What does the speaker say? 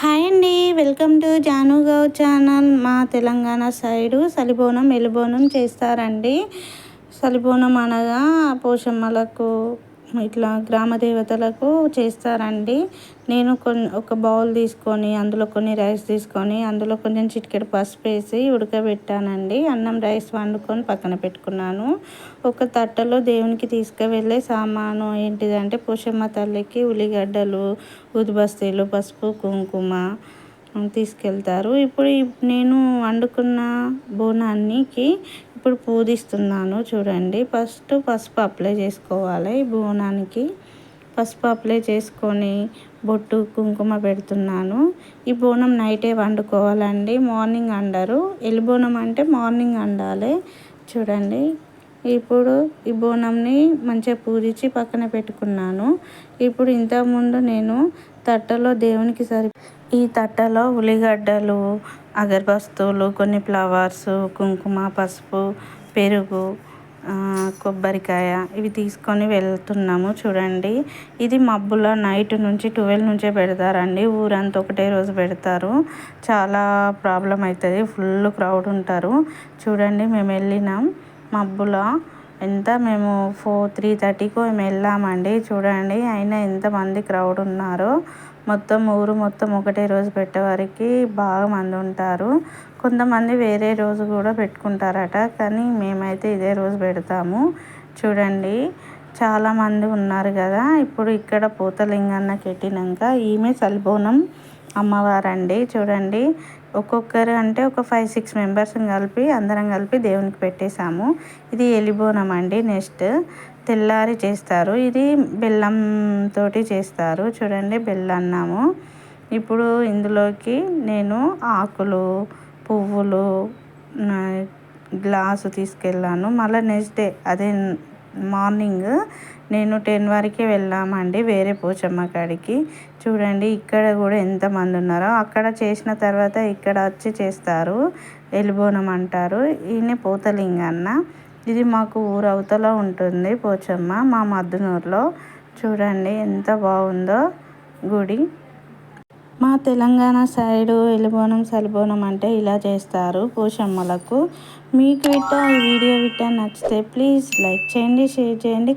Hi అండి. Welcome to జానుగౌ channel. మా తెలంగాణ సైడు సలిబోనం ఎలిబోనం చేస్తారండి. సలిబోనం అనగా పోషమ్మలకు ఇట్లా గ్రామ దేవతలకు చేస్తారండి. నేను కొన్ని ఒక బౌల్ తీసుకొని అందులో కొన్ని రైస్ తీసుకొని అందులో కొంచెం చిటికెడు పసుపు వేసి ఉడకబెట్టానండి. అన్నం రైస్ వండుకొని పక్కన పెట్టుకున్నాను. ఒక తట్టలో దేవునికి తీసుకువెళ్ళే సామాను ఏంటిదంటే పోషమ్మ తల్లికి ఉల్లిగడ్డలు ఉదిబస్తీలు పసుపు కుంకుమ తీసుకెళ్తారు. ఇప్పుడు నేను వండుకున్న బోనానికి ఇప్పుడు పూదిస్తున్నాను చూడండి. ఫస్ట్ పసుపు అప్లై చేసుకోవాలి ఈ బోనానికి పసుపు అప్లై చేసుకొని బొట్టు కుంకుమ పెడుతున్నాను. ఈ బోనం నైటే వండుకోవాలండి. మార్నింగ్ అండరు ఎల్లి బోనం అంటే మార్నింగ్ వండాలి. చూడండి. ఇప్పుడు ఈ బోనంని మంచిగా పూజించి పక్కన పెట్టుకున్నాను. ఇప్పుడు ఇంతకుముందు నేను తట్టలో దేవునికి సరి ఈ తట్టలో ఉల్లిగడ్డలు అగరబస్తువులు కొన్ని ఫ్లవర్స్ కుంకుమ పసుపు పెరుగు కొబ్బరికాయ ఇవి తీసుకొని వెళ్తున్నాము. చూడండి ఇది మబ్బులో నైట్ నుంచి ట్వెల్వ్ నుంచే పెడతారండి. ఊరంతా ఒకటే రోజు పెడతారు. చాలా ప్రాబ్లం అవుతుంది. ఫుల్ క్రౌడ్ ఉంటారు. చూడండి మేము వెళ్ళినాం. మబ్బులో. ఎంత మేము ఫోర్ త్రీ థర్టీకి మేము వెళ్ళామండి. చూడండి అయినా ఎంతమంది క్రౌడ్ ఉన్నారో. మొత్తం ఊరు మొత్తం ఒకటే రోజు పెట్టేవారికి బాగా మంది ఉంటారు. కొంతమంది వేరే రోజు కూడా పెట్టుకుంటారట కానీ మేమైతే ఇదే రోజు పెడతాము. చూడండి చాలామంది ఉన్నారు కదా. ఇప్పుడు ఇక్కడ పూతలింగన్న కెట్టినాక ఈమె సల్బోనం అమ్మవారండి. చూడండి. ఒక్కొక్కరు అంటే ఒక ఫైవ్ సిక్స్ మెంబర్స్ కలిపి అందరం కలిపి దేవునికి పెట్టేశాము. ఇది ఎలిబోనం అండి నెక్స్ట్. తెల్లారి చేస్తారు. ఇది బెల్లం తోటి చేస్తారు. చూడండి బెల్లన్నాము. ఇప్పుడు ఇందులోకి నేను ఆకులు పువ్వులు గ్లాసు తీసుకెళ్ళాను. మళ్ళీ నెక్స్ట్ డే అదే మార్నింగ్ నేను టెన్ వరకే వెళ్ళామండి వేరే పోచమ్మ కాడికి. చూడండి ఇక్కడ కూడా ఎంతమంది ఉన్నారో. అక్కడ చేసిన తర్వాత ఇక్కడ వచ్చి చేస్తారు. ఎలిబోనం అంటారు. ఈయన పోతలింగన్న. ఇది మాకు ఊరు అవతల ఉంటుంది పోచమ్మ మా మద్దునూరులో. చూడండి ఎంత బాగుందో గుడి. మా తెలంగాణ సైడు ఎలిబోనం సలిబోనం అంటే ఇలా చేస్తారు పోషమ్మలకు. మీకు ఇట్ట ఈ వీడియో విట్ట నచ్చితే ప్లీజ్ లైక్ చేయండి షేర్ చేయండి